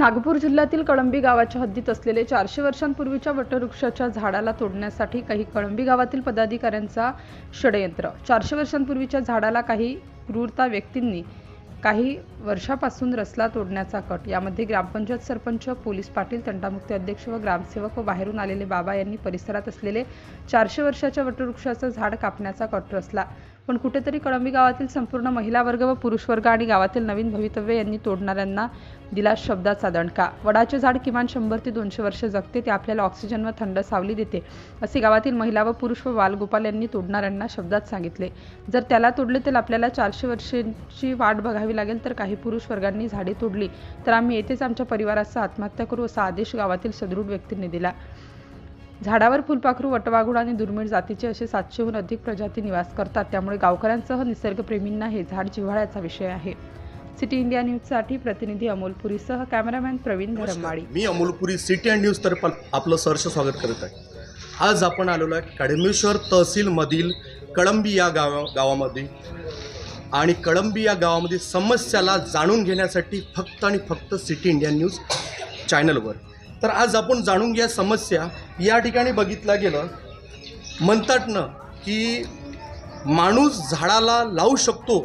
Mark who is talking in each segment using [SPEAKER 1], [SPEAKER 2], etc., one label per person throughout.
[SPEAKER 1] नागपूर जिल्ह्यातील कळंबी गावाच्या हद्दीत असलेले चारशे वर्षांपूर्वीच्या वटवृक्षाच्या झाडाला तोडण्यासाठी काही कळंबी गावातील पदाधिकाऱ्यांचा षडयंत्र. चारशे वर्षांपूर्वीच्या झाडाला काही क्रूरता व्यक्तींनी काही वर्षापासून रसला तोडण्याचा कट. यामध्ये ग्रामपंचायत सरपंच पोलीस पाटील तंटामुक्ती अध्यक्ष व ग्रामसेवक व बाहेरून आलेले बाबा यांनी परिसरात असलेले चारशे वर्षाच्या वटवृक्षाचं झाड कापण्याचा कट रचला. पण कुठेतरी कळंबी गावातील संपूर्ण महिला वर्ग व पुरुष वर्ग आणि गावातील नवीन भवितव्य यांनी तोडणाऱ्यांना दिला शब्दाचा दणका. वडाचे झाड किमान शंभर ते दोनशे वर्ष जगते ते आपल्याला ऑक्सिजन व थंड सावली देते असे गावातील महिला व पुरुष व बालगोपाल यांनी तोडणाऱ्यांना शब्दात सांगितले. जर त्याला तोडले तर आपल्याला चारशे वर्षांची वाट बघावी लागेल तर काही पुरुष वर्गांनी झाडे तोडली. तर आम्ही येथेच आमच्या परिवाराचा आत्महत्या करू असा आदेश गावातील सदृढ व्यक्तींनी दिला. झाडावर फुलपाखरू वटवाघूळ आणि दुर्मिळ जातीचे असे सातशेहून अधिक प्रजाती निवास करतात. त्यामुळे गावकऱ्यांसह निसर्गप्रेमींना हे झाड जिव्हाळ्याचा विषय आहे. सिटी इंडिया न्यूजसाठी प्रतिनिधी अमोल पुरीसह कॅमेरामॅन प्रवीण धरमवाडी.
[SPEAKER 2] मी अमोलपुरी सिटी अँड न्यूज तर्फे आपलं सहर्ष स्वागत करत आहे. आज आपण आलेलो आहे कडमेश्वर तहसीलमधील कळंबी या गावा गावामध्ये. आणि कळंबी या गावामध्ये समस्याला जाणून घेण्यासाठी फक्त आणि फक्त सिटी इंडिया न्यूज चॅनलवर. तर आज आपण जाणून घ्या समस्या. या ठिकाणी बघितलं गेलं म्हणतात ना की माणूस झाडाला लावू शकतो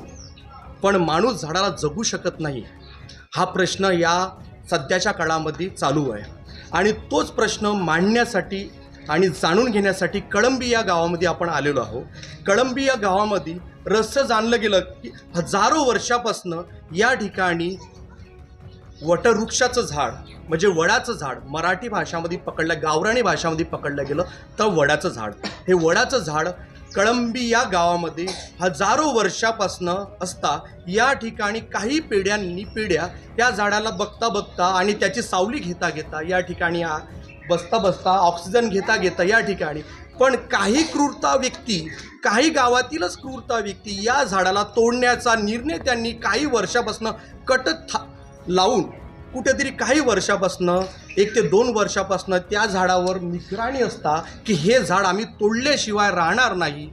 [SPEAKER 2] पण माणूस झाडाला जगू शकत नाही. हा प्रश्न या सध्याच्या काळामध्ये चालू आहे. आणि तोच प्रश्न मांडण्यासाठी आणि जाणून घेण्यासाठी कळंबी या गावामध्ये आपण आलेलो आहोत. कळंबी या गावामध्ये रहस्य जाणलं गेलं की हजारो वर्षापासनं या ठिकाणी वटवृक्षाचं झाड म्हणजे वडाचं झाड मराठी भाषामध्ये पकडलं गावराणी भाषामध्ये पकडलं गेलं तर वडाचं झाड. हे वडाचं झाड कळंबी या गावामध्ये हजारो वर्षापासनं असता या ठिकाणी काही पिढ्यांनी पिढ्या या झाडाला बघता बघता आणि त्याची सावली घेता घेता या ठिकाणी बसता बसता ऑक्सिजन घेता घेता या ठिकाणी. पण काही क्रूरता व्यक्ती काही गावातीलच क्रूरता व्यक्ती या झाडाला तोडण्याचा निर्णय त्यांनी काही वर्षापासून कट था लावून कुठेतरी काही वर्षापासनं एक ते दोन वर्षापासनं त्या झाडावर निगराणी असता की हे झाड आम्ही तोडल्याशिवाय राहणार नाही.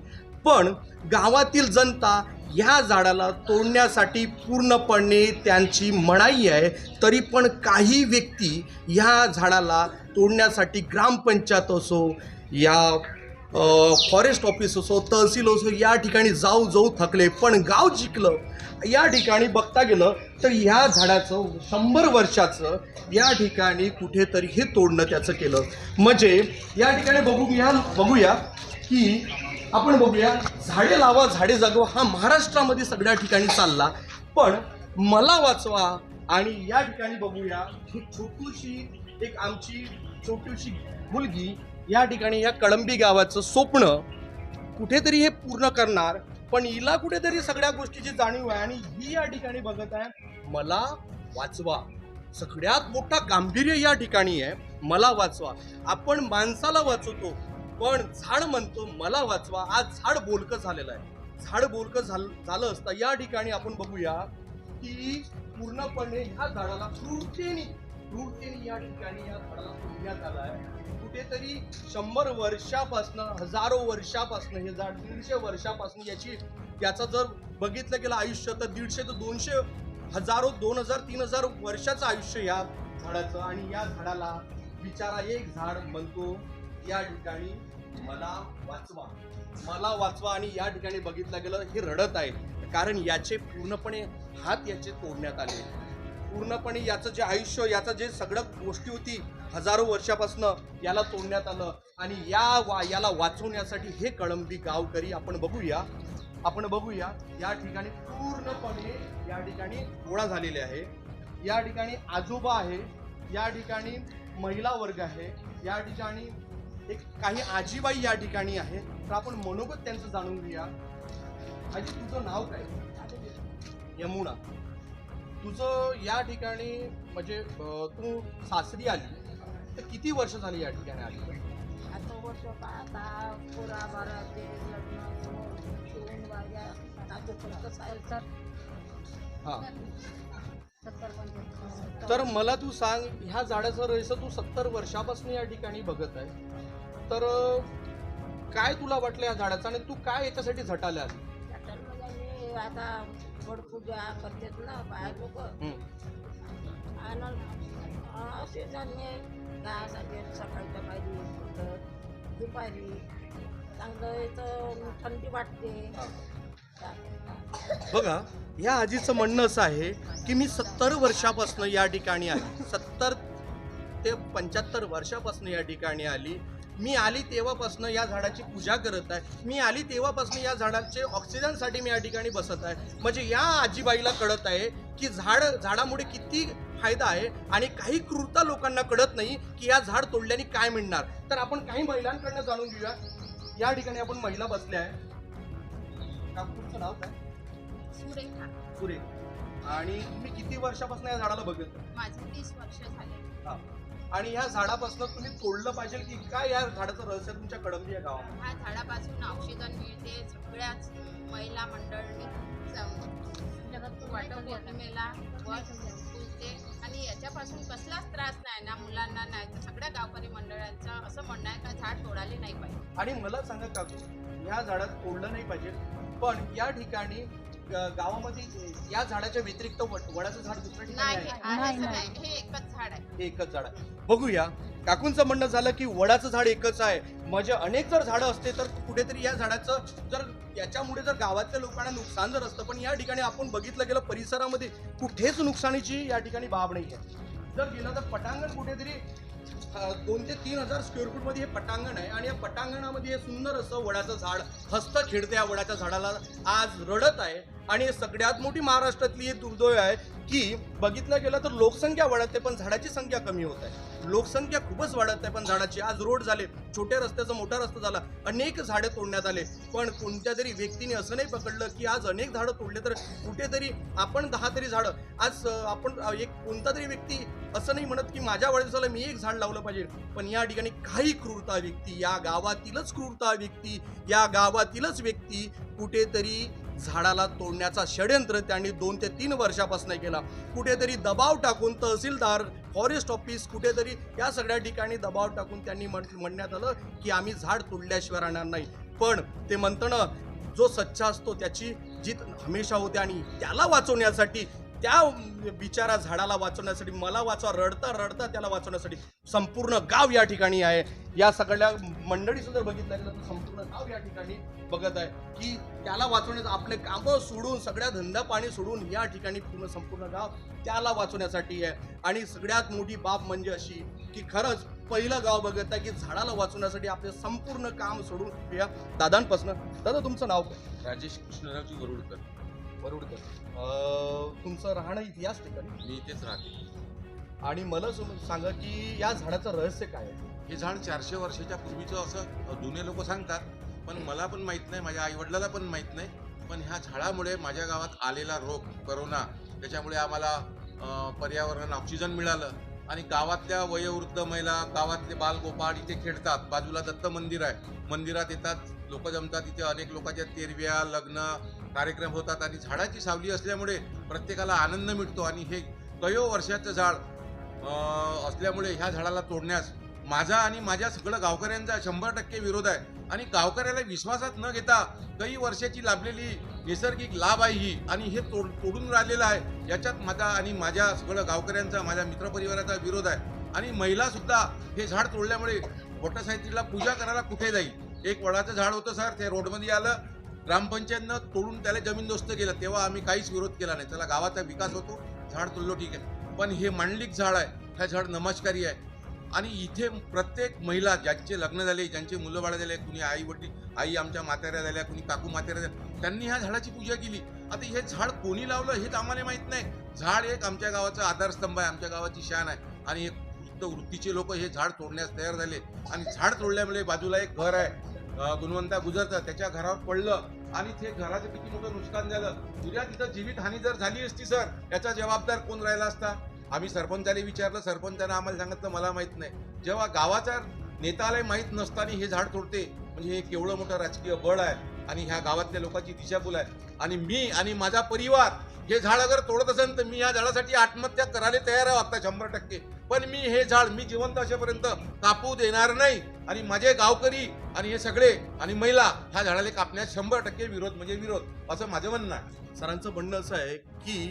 [SPEAKER 2] पण गावातील जनता ह्या झाडाला तोडण्यासाठी पूर्णपणे त्यांची मनाई आहे. तरी पण काही व्यक्ती ह्या झाडाला तोडण्यासाठी ग्रामपंचायत असो या फॉरेस्ट ऑफिस असो तहसील असो या ठिकाणी जाऊ जाऊ थकले. पण गाव जिंकलं या ठिकाणी बघता गेलं तर ह्या झाडाचं शंभर वर्षाचं या ठिकाणी कुठेतरी हे तोडणं त्याचं केलं. म्हणजे या ठिकाणी बघूया बघूया की आपण बघूया झाडे लावा झाडे जगवा हा महाराष्ट्रामध्ये सगळ्या ठिकाणी चालला. पण मला वाचवा आणि या ठिकाणी बघूया ही छोटूशी एक आमची छोटीशी मुलगी या ठिकाणी या कळंबी गावाचं स्वप्न कुठेतरी हे पूर्ण करणार. पण हिला कुठेतरी सगळ्या गोष्टीची जाणीव आहे आणि ही या ठिकाणी बघत आहे. मला वाचवा. सगळ्यात मोठा गांभीर्य या ठिकाणी आहे. मला वाचवा. आपण माणसाला वाचवतो पण झाड म्हणतो मला वाचवा. आज झाड बोलकं झालेलं आहे. झाड बोलकं झाल झालं असता या ठिकाणी आपण बघूया की पूर्णपणे ह्या झाडाला क्रूरतेने क्रूरतेने या ठिकाणी या झाडाला सोडण्यात आलं आहे. कुठेतरी शंभर वर्षापासनं हजारो वर्षापासनं हे झाड दीडशे वर्षापासून याची याचं जर बघितलं गेलं आयुष्य तर दीडशे ते दोनशे हजारो दोन हजार तीन हजार वर्षाचं आयुष्य या झाडाचं. आणि या झाडाला बिचारा एक झाड म्हणतो या ठिकाणी मला वाचवा. मला वाचवा आणि या ठिकाणी बघितलं गेलं हे रडत आहे. कारण याचे पूर्णपणे हात याचे तोडण्यात आले. पूर्णपणे याचं जे आयुष्य याचं जे सगळं गोष्टी होती हजारो वर्षापासनं याला तोडण्यात आलं. आणि या वा याला वाचवण्यासाठी हे कळंबी गावकरी आपण बघूया. आपण बघूया या ठिकाणी पूर्णपणे या ठिकाणी गोळा झालेले आहे. या ठिकाणी आजोबा आहे या ठिकाणी महिला वर्ग आहे या ठिकाणी एक काही आजीबाई या ठिकाणी आहे. तर आपण मनोगत त्यांचं जाणून घेऊया. आजी तुझं नाव काय? यमुना. तुझं या ठिकाणी म्हणजे तू सासरी आली. तर किती वर्ष झाली या ठिकाणी आली?
[SPEAKER 3] आता वर्ष पाहता पुरा बारा वाजा आता
[SPEAKER 2] हा.
[SPEAKER 3] सत्तर
[SPEAKER 2] तर मला तू सांग ह्या झाडाचं रहस्य तू सत्तर वर्षापासून या ठिकाणी बघत आहे. तर काय तुला वाटलं या झाडाचं आणि तू काय याच्यासाठी झटाल्या
[SPEAKER 3] आता गोड पूजा करतात ना बाहेर लोक. आणि हे गावासाठी सकाळच्या पाहिजे दुपारी चांगलं इथं थंडी वाटते.
[SPEAKER 2] बघा या आजीचं म्हणणं असं आहे की मी सत्तर वर्षापासून या ठिकाणी आली. सत्तर ते पंच्याहत्तर वर्षापासून या ठिकाणी आली. मी आली तेव्हापासून या झाडाची पूजा करत आहे. मी आली तेव्हापासून या झाडाचे ऑक्सिजनसाठी मी या ठिकाणी बसत आहे. म्हणजे या आजीबाईला कळत आहे की झाड झाडामुळे किती फायदा आहे आणि काही क्रूरता लोकांना कळत नाही की या झाड तोडल्याने काय मिळणार. तर आपण काही महिलांकडनं जाणून घेऊया. या ठिकाणी आपण महिला बसल्या आहे तुमचं नाव काय?
[SPEAKER 4] सुरेखा.
[SPEAKER 2] सुरे आणि तुम्ही किती वर्षापासून या झाडाला बघत
[SPEAKER 4] माझे तीस वर्ष झाले.
[SPEAKER 2] हा. आणि ह्या झाडापासून तुम्ही तोडलं पाहिजे की काय या झाडाचं रहस्य तुमच्या कडंबी या गावामध्ये?
[SPEAKER 4] ह्या झाडापासून ऑक्सिजन मिळते सगळ्याच महिला मंडळांनी वटपौर्णिमेला वर पुजते आणि याच्यापासून कसलाच त्रास नाही ना मुलांना नाही. तर सगळ्या गावकरी मंडळांचं असं म्हणणं आहे का झाड तोडाले नाही पाहिजे.
[SPEAKER 2] आणि मला सांगा काकू या झाडात तोडलं नाही पाहिजे पण या ठिकाणी गावामध्ये या झाडाच्या व्यतिरिक्त वड- वडाचं झाड ठिकाणी
[SPEAKER 4] नाही
[SPEAKER 2] आहे?
[SPEAKER 4] आहे असं नाही. हे एकच झाड आहे.
[SPEAKER 2] हे एकच झाड आहे. बघूया. काकूंचं म्हणणं झालं की वडाचं झाड एकच आहे. म्हणजे अनेक जर झाडं असते तर कुठेतरी या झाडाचं जर याच्यामुळे जर गावातल्या लोकांना नुकसान जर असतं पण या ठिकाणी आपण बघितलं गेलं परिसरामध्ये कुठेच नुकसानीची या ठिकाणी बाब नाही आहे जर गेलं तर पटांगण कुठेतरी दोन ते तीन हजार स्क्वेअर फूटमध्ये हे पटांगण आहे आणि या पटांगणामध्ये हे सुंदर असं वडाचं झाड हस्त खेळतं या वडाच्या झाडाला आज रडत आहे. आणि सगळ्यात मोठी महाराष्ट्रातली एक दुर्दैव आहे की बघितलं गेलं तर लोकसंख्या वाढते पण झाडाची संख्या कमी होत आहे. लोकसंख्या खूपच वाढत आहे पण झाडाची. आज रोड झाले छोट्या रस्त्याचा मोठा रस्ता झाला अनेक झाडे तोडण्यात आले. पण कोणत्या तरी व्यक्तीने असं नाही पकडलं की आज अनेक झाडं तोडले तर कुठेतरी आपण दहा तरी झाडं. आज आपण एक कोणता तरी व्यक्ती असं नाही म्हणत की माझ्या वाढदिवसाला मी एक झाड लावलं पाहिजे. पण या ठिकाणी काही क्रूरता व्यक्ती या गावातीलच क्रूरता व्यक्ती या गावातीलच व्यक्ती कुठेतरी झाडाला तोडण्याचा षडयंत्र त्यांनी दोन ते तीन वर्षापासून केला. कुठेतरी दबाव टाकून तहसीलदार फॉरेस्ट ऑफिस कुठेतरी या सगळ्या ठिकाणी दबाव टाकून त्यांनी म्हण म्हणण्यात आलं की आम्ही झाड तोडल्याशिवाय राहणार नाही. पण ते म्हणतं जो सच्चा असतो त्याची जीत हमेशा होते आणि त्याला वाचवण्यासाठी त्या बिचारा झाडाला वाचवण्यासाठी मला वाचवा रडता रडता त्याला वाचवण्यासाठी संपूर्ण गाव या ठिकाणी आहे. या सगळ्या मंडळी सुद्धा बघितलं गेलं तर संपूर्ण गाव या ठिकाणी बघत आहे की त्याला वाचवण्याचं आपले कामं सोडून सगळ्या धंदा पाणी सोडून या ठिकाणी पूर्ण संपूर्ण गाव त्याला वाचवण्यासाठी आहे. आणि सगळ्यात मोठी बाब म्हणजे अशी की खरंच पहिलं गाव बघत आहे की झाडाला वाचवण्यासाठी आपले संपूर्ण काम सोडून या दादांपासून. दादा तुमचं नाव?
[SPEAKER 5] राजेश कृष्णरावजी गरुडकर.
[SPEAKER 2] वरुडकर तुमचं राहणं इथे याच ठिकाणी.
[SPEAKER 5] मी इथेच राहते.
[SPEAKER 2] आणि मला सम- सांगा की या झाडाचं रहस्य काय आहे?
[SPEAKER 5] हे झाड चारशे वर्षाच्या पूर्वीचं असं जुने लोक सांगतात. पण मला पण माहीत नाही माझ्या आईवडिलाला पण माहीत नाही. पण ह्या झाडामुळे माझ्या गावात आलेला रोग करोना त्याच्यामुळे आम्हाला अं, पर्यावरण ऑक्सिजन मिळालं. आणि गावातल्या वयोवृद्ध महिला गावातले बालगोपाळ इथे खेळतात. बाजूला दत्त मंदिर आहे. मंदिरात येतात लोक जमतात. इथे अनेक लोकांच्या तेरव्या लग्न कार्यक्रम होतात आणि झाडाची सावली असल्यामुळे प्रत्येकाला आनंद मिळतो आणि हे कयो वर्षाचं झाड असल्यामुळे ह्या झाडाला तोडण्यास माझा आणि माझ्या सगळं गावकऱ्यांचा शंभर टक्के विरोध आहे. आणि गावकऱ्याला विश्वासात न घेता काही वर्षाची लाभलेली नैसर्गिक लाभ आहे ही आणि हे तोड तोडून राहिलेलं आहे. याच्यात माझा आणि माझ्या सगळं गावकऱ्यांचा माझ्या मित्रपरिवाराचा विरोध आहे. आणि महिलासुद्धा हे झाड तोडल्यामुळे वटसाहित्रीला पूजा करायला कुठे जाईल? एक वडाचं झाड होतं सर ते रोडमध्ये आलं ग्रामपंचायतनं तोडून त्याला जमीनदोस्त केलं तेव्हा आम्ही काहीच विरोध केला नाही. त्याला गावाचा विकास होतो झाड तोडलो ठीक आहे. पण हे मांडलिक झाड आहे हे झाड नमस्कारी आहे. आणि इथे प्रत्येक महिला ज्यांचे लग्न झाले ज्यांचे मुलं बाळ झाले कुणी आई वडील आई आमच्या म्हाताऱ्या झाल्या कुणी काकू म्हाताऱ्या झाल्या त्यांनी ह्या झाडाची पूजा केली. आता हे झाड कोणी लावलं हेच आम्हाला माहीत नाही. झाड एक आमच्या गावाचा आधारस्तंभ आहे आमच्या गावाची शान आहे. आणि एक वृत्त वृत्तीचे लोक हे झाड तोडण्यास तयार झाले. आणि झाड तोडल्यामुळे बाजूला एक घर आहे गुणवंता गुजरतात त्याच्या घरावर पडलं आणि ते घराचं किती मोठं नुकसान झालं. उद्या तिथं जीवित हानी जर झाली असती सर याचा जबाबदार कोण राहिला असता? आम्ही सरपंचाला विचारलं सरपंचानं आम्हाला सांगितलं मला माहीत नाही. जेव्हा गावाचा नेतालाही माहीत नसताना हे झाड तोडते म्हणजे हे केवढं मोठं राजकीय बळ आहे आणि ह्या गावातल्या लोकांची दिशाभूल आहे. आणि मी आणि माझा परिवार हे झाड अगर तोडत असेल तर मी या झाडासाठी आत्महत्या करायला तयार आहे आता शंभर टक्के. पण मी हे झाड मी जिवंत असेपर्यंत कापू देणार नाही. आणि माझे गावकरी आणि हे सगळे आणि महिला ह्या झाडाला कापण्यास शंभर टक्के विरोध म्हणजे विरोध. असं माझं म्हणणं आहे.
[SPEAKER 2] सरांचं म्हणणं असं आहे की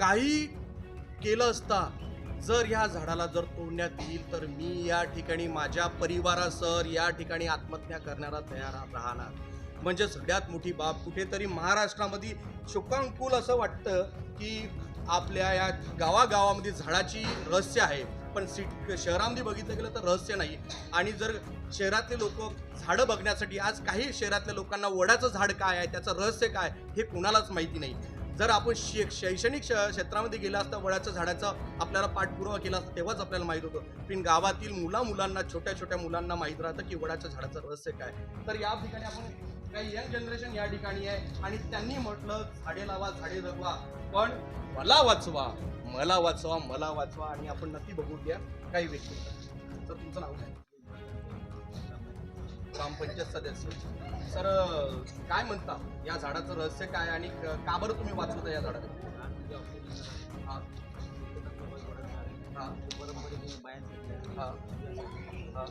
[SPEAKER 2] काही केलं असता जर ह्या झाडाला जर तोडण्यात येईल तर मी या ठिकाणी माझ्या परिवारासह या ठिकाणी आत्महत्या करण्याला तयार राहणार. म्हणजे सगळ्यात मोठी बाब कुठेतरी महाराष्ट्रामध्ये शोकांकुल असं वाटतं की आपल्या या गावागावामध्ये झाडाची रहस्य आहे. पण सिट शहरामध्ये बघितलं गेलं तर रहस्य नाही. आणि जर शहरातले लोक झाडं बघण्यासाठी आज काही शहरातल्या लोकांना वडाचं झाड काय आहे त्याचं रहस्य काय हे कुणालाच माहिती नाही. जर आपण शे शैक्षणिक श- क्षेत्रामध्ये गेला असता वडाच्या झाडाचा आपल्याला पाठपुरावा केला असता तेव्हाच आपल्याला माहीत होतं. पण गावातील मुला मुलांना छोट्या छोट्या मुलांना माहीत राहतं की वडाच्या झाडाचं रहस्य काय तर या ठिकाणी आपण काही यंग जनरेशन या ठिकाणी आहे. आणि त्यांनी म्हटलं झाडे लावा झाडे जगवा. पण मला वाचवा मला वाचवा मला वाचवा आणि आपण नक्की बघूया काही व्यक्ती. तर तुमचं नाव काय? ग्रामपंचायत सदस्य. सर काय म्हणता? या झाडाचं रहस्य काय आणि का बरं तुम्ही वाचवता या झाडाला हा. हा. हा.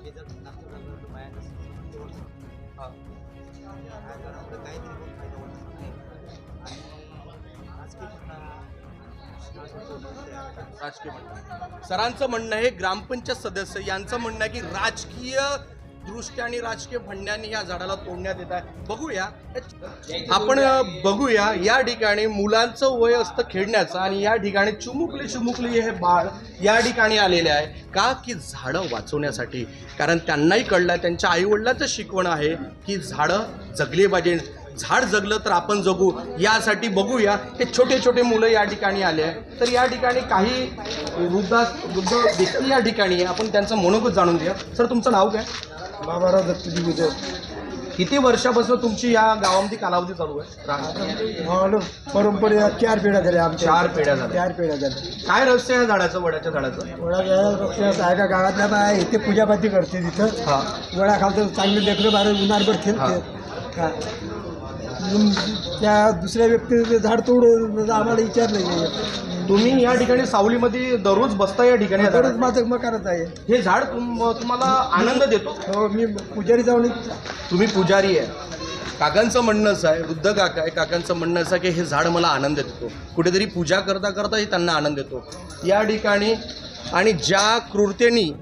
[SPEAKER 2] राजकीय म्हणणं सरांचं म्हणणं आहे ग्रामपंचायत सदस्य यांचं म्हणणं आहे की राजकीय दृष्ट्या आणि राजकीय फंड्यांनी या झाडाला तोडण्यात येत आहे. बघूया. आपण बघूया या ठिकाणी मुलांचं वय असतं खेळण्याचं आणि या ठिकाणी चुमुकले चुमुकले हे बाळ या ठिकाणी आलेले आहे. का? की झाडं वाचवण्यासाठी. कारण त्यांनाही कळलं त्यांच्या आईवडिलांचं शिकवण आहे की झाडं जगली पाहिजे. झाड जगलं तर आपण जगू. यासाठी बघूया. हे छोटे छोटे मुलं या ठिकाणी आले आहे तर या ठिकाणी काही वृद्धा वृद्ध व्यक्ती या ठिकाणी आहे. आपण त्यांचं मनोगत जाणून घ्या सर तुमचं नाव काय?
[SPEAKER 6] बाबाराव दत्तजी विजय
[SPEAKER 2] किती वर्षापासून तुमची या गावामध्ये कालावधी चालू आहे? राहण्याची?
[SPEAKER 6] हॅलो परंपरे चार पिढ्या झाल्या आमच्या.
[SPEAKER 2] चार पिढ्या झाल्या.
[SPEAKER 6] चार पिढ्या झाल्या.
[SPEAKER 2] काय रहस्य आहे झाडाचं वडाच्या झाडाचं?
[SPEAKER 6] वडा आहे. का गावातल्या बाया इथे पूजापाती करते तिथं.
[SPEAKER 2] हा.
[SPEAKER 6] वडा खालतं चांगले लेकरं बारा उन्हाळभर खेळते. हा. त्या दुसऱ्या व्यक्तीने झाड तोडून आम्हाला विचारलं नाही
[SPEAKER 2] तुम्ही या ठिकाणी सावलीमध्ये दररोज बसता या ठिकाणी या झाडात.
[SPEAKER 6] माझं मग करत आहे.
[SPEAKER 2] हे झाड तुम- तुम्हाला आनंद देतो?
[SPEAKER 6] हो मी पुजारी जाऊन
[SPEAKER 2] तुम्ही पुजारी आहे. काकांचं म्हणणं असं आहे वृद्ध काका आहे काकांचं म्हणणं असं आहे की हे झाड मला आनंद देतो. कुठेतरी पूजा करता करताही त्यांना आनंद देतो. या ठिकाणी आणि ज्या क्रूरतेनी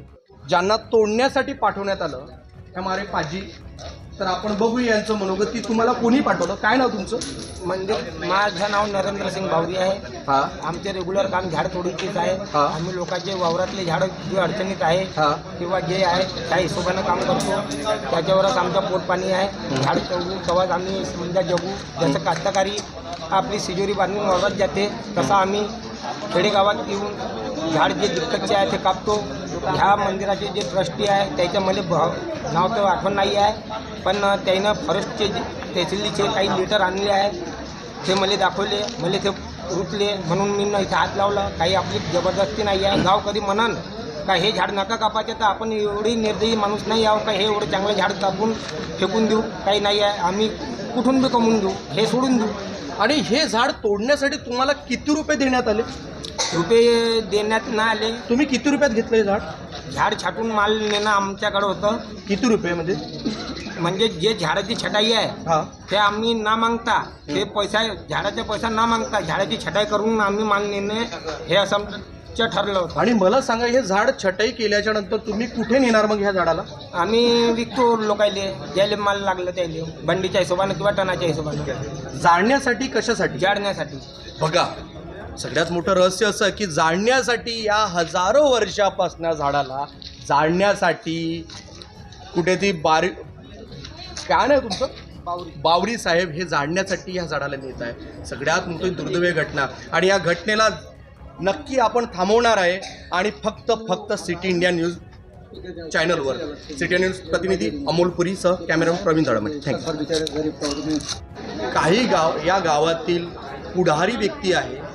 [SPEAKER 2] ज्यांना तोडण्यासाठी पाठवण्यात आलं त्या मारे पाजी तर आपण बघू यांचं मनोगत. की तुम्हाला कोणी पाठवलं? काय नाव तुमचं?
[SPEAKER 7] म्हणजे माझं नाव नरेंद्र सिंग बावरी आहे.
[SPEAKER 2] हा.
[SPEAKER 7] आमचे रेग्युलर काम झाड तोडीचेच आहे.
[SPEAKER 2] हा.
[SPEAKER 7] आम्ही लोकांचे वावरातले झाडं जे अडचणीत आहे
[SPEAKER 2] हा.
[SPEAKER 7] किंवा जे आहे त्या हिशोबानं काम करतो. त्याच्यावरच आमचं पोटपाणी आहे. झाड तोडू तेव्हाच आम्ही समजा जगू. जसं कास्तकारी आपली सिजोरी बांधून वावरात जाते तसं आम्ही खेडेगावात येऊन झाड जे दिक्कतचे आहे ते कापतो. ह्या मंदिराचे जे ट्रस्टी आहे त्याचं मला भ- नाव तर आठवण नाही आहे. पण त्यानं फॉरेस्टचे जे तहसीलचे काही लेटर आणले आहे ते मला दाखवले मला ते रुचले म्हणून मी इथं हात लावला. काही आपली जबरदस्ती नाही आहे. गाव कधी म्हणान का हे झाड नका कापायचे तर आपण एवढी निर्दयी माणूस नाही आहो का हे एवढं चांगलं झाड कापून फेकून देऊ? काही नाही आहे. आम्ही कुठून बी कमवून देऊ? हे सोडून देऊ.
[SPEAKER 2] आणि हे झाड तोडण्यासाठी तुम्हाला किती रुपये देण्यात आले?
[SPEAKER 7] रुपये देण्यात नाही आले.
[SPEAKER 2] तुम्ही किती रुपयात घेतलं हे झाड?
[SPEAKER 7] झाड छाटून माल नेणं आमच्याकडं होतं.
[SPEAKER 2] किती रुपये म्हणजे?
[SPEAKER 7] म्हणजे जे झाडाची छटाई आहे
[SPEAKER 2] हा.
[SPEAKER 7] ते आम्ही ना मागता हे पैसा झाडाचा पैसा ना मागता झाडाची छटाई करून आम्ही माल नेणे हे असं ठरलं होतं.
[SPEAKER 2] आणि मला सांगा हे झाड छटाई केल्याच्यानंतर तुम्ही कुठे नेणार मग ह्या झाडाला?
[SPEAKER 7] आम्ही विकतो लोकायले ज्याले माल लागलं त्याले बंडीच्या हिशोबानं किंवा टनाच्या हिशोबानं.
[SPEAKER 2] जाळण्यासाठी कशासाठी?
[SPEAKER 7] जाडण्यासाठी
[SPEAKER 2] बघा सगळ्यात मोठं रहस्य असं की जाळण्यासाठी या हजारो वर्षापासून झाडाला जाळण्यासाठी कुठे ती बारी काय नाही तुमचं? बावरी. बावरी साहेब हे जाळण्यासाठी या झाडाला नेत आहे. सगळ्यात मोठी दुर्दैवी घटना. आणि या घटनेला नक्की आपण थांबवणार आहे. आणि फक्त फक्त सिटी इंडिया न्यूज चॅनलवर. सिटी न्यूज प्रतिनिधी अमोल पुरी सह कॅमेरामन प्रवीण धडमटे थँक्यू काही गाव या गावातील पुढारी व्यक्ती आहे.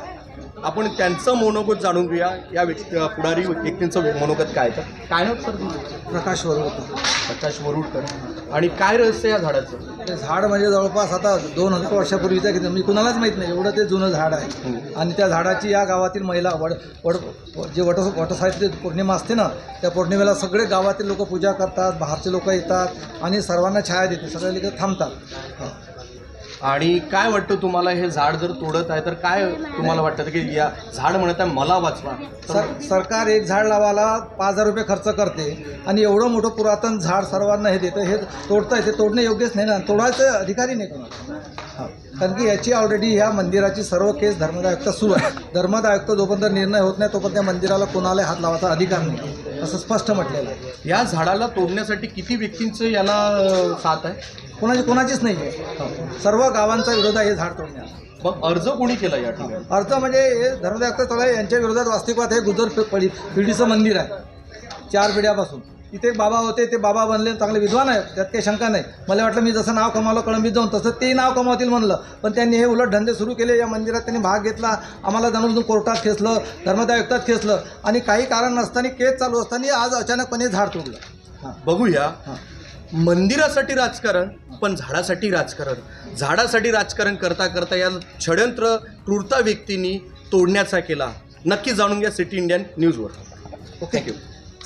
[SPEAKER 2] आपण त्यांचं मनोगत जाणून घेऊया. या व्यक्ती पुढारी व्यक्तींचं मनोगत काय तर काय नाव सर तुमचं?
[SPEAKER 6] प्रकाश होतं
[SPEAKER 2] प्रकाश वरुडकर. आणि काय रहस्य या झाडाचं?
[SPEAKER 6] ते झाड म्हणजे जवळपास आता दोन हजार वर्षापूर्वीचं आहे की मी कुणालाच माहीत नाही. एवढं ते जुनं झाड आहे. आणि त्या झाडाची या गावातील महिला वड वड जे वट वटसाहित्य पौर्णिमा असते ना त्या पौर्णिमेला सगळे गावातील लोक पूजा करतात बाहेरचे लोक येतात आणि सर्वांना छाया देते सगळे लोक थांबतात. हा.
[SPEAKER 2] आणि काय वाटतं तुम्हाला हे झाड जर तोडत आहे तर काय तुम्हाला वाटतं? की या झाड म्हणत आहे मला वाचवा.
[SPEAKER 6] सर सरकार एक झाड लावायला पाच हजार रुपये खर्च करते आणि एवढं मोठं पुरातन झाड सर्वांना हे देतं हे तोडता येते तोडणे योग्यच नाही ना. तोडायचं अधिकारी नाही कोणाला. हां. कारण की याची ऑलरेडी ह्या मंदिराची सर्व केस धर्मदायुक्त सुरू आहे. धर्मदायुक्त जोपर्यंत निर्णय होत नाही तोपर्यंत त्या मंदिराला कोणाला हात लावायचा अधिकार नाही. असं स्पष्ट म्हटलेलं आहे
[SPEAKER 2] या झाडाला तोडण्यासाठी किती व्यक्तींचं याला साथ आहे
[SPEAKER 6] कोणाची कोणाचीच नाही आहे सर्व गावांचा विरोध आहे हे झाड तोडण्याला
[SPEAKER 2] मग अर्ज कोणी केला या ठिकाणी
[SPEAKER 6] अर्थ म्हणजे हे धर्मदायुक्त तळा यांच्या विरोधात वास्तविकवाद हे गुजर पिढीचं मंदिर आहे चार पिढ्यापासून इथे एक बाबा होते ते बाबा बनले चांगले विद्वान आहेत त्यात काही शंका नाही. मला वाटलं मी जसं नाव कमावलं कळंबीत जाऊन तसं ते नाव कमावतील म्हणलं. पण त्यांनी हे उलट धंदे सुरू केले या मंदिरात त्यांनी भाग घेतला आम्हाला जाणून कोर्टात खेचलं धर्मदायुक्तात खेचलं. आणि काही कारण नसताना केस चालू असताना आज अचानकपणे झाड तोडलं. हां
[SPEAKER 2] बघूया.
[SPEAKER 6] हां.
[SPEAKER 2] मंदिरासाठी राजकारण पण झाडासाठी राजकारण. झाडासाठी राजकारण करता करता या षडयंत्र क्रूरता व्यक्तींनी तोडण्याचा केला. नक्की जाणून घ्या सिटी इंडियन न्यूजवर.
[SPEAKER 6] Okay
[SPEAKER 2] thank you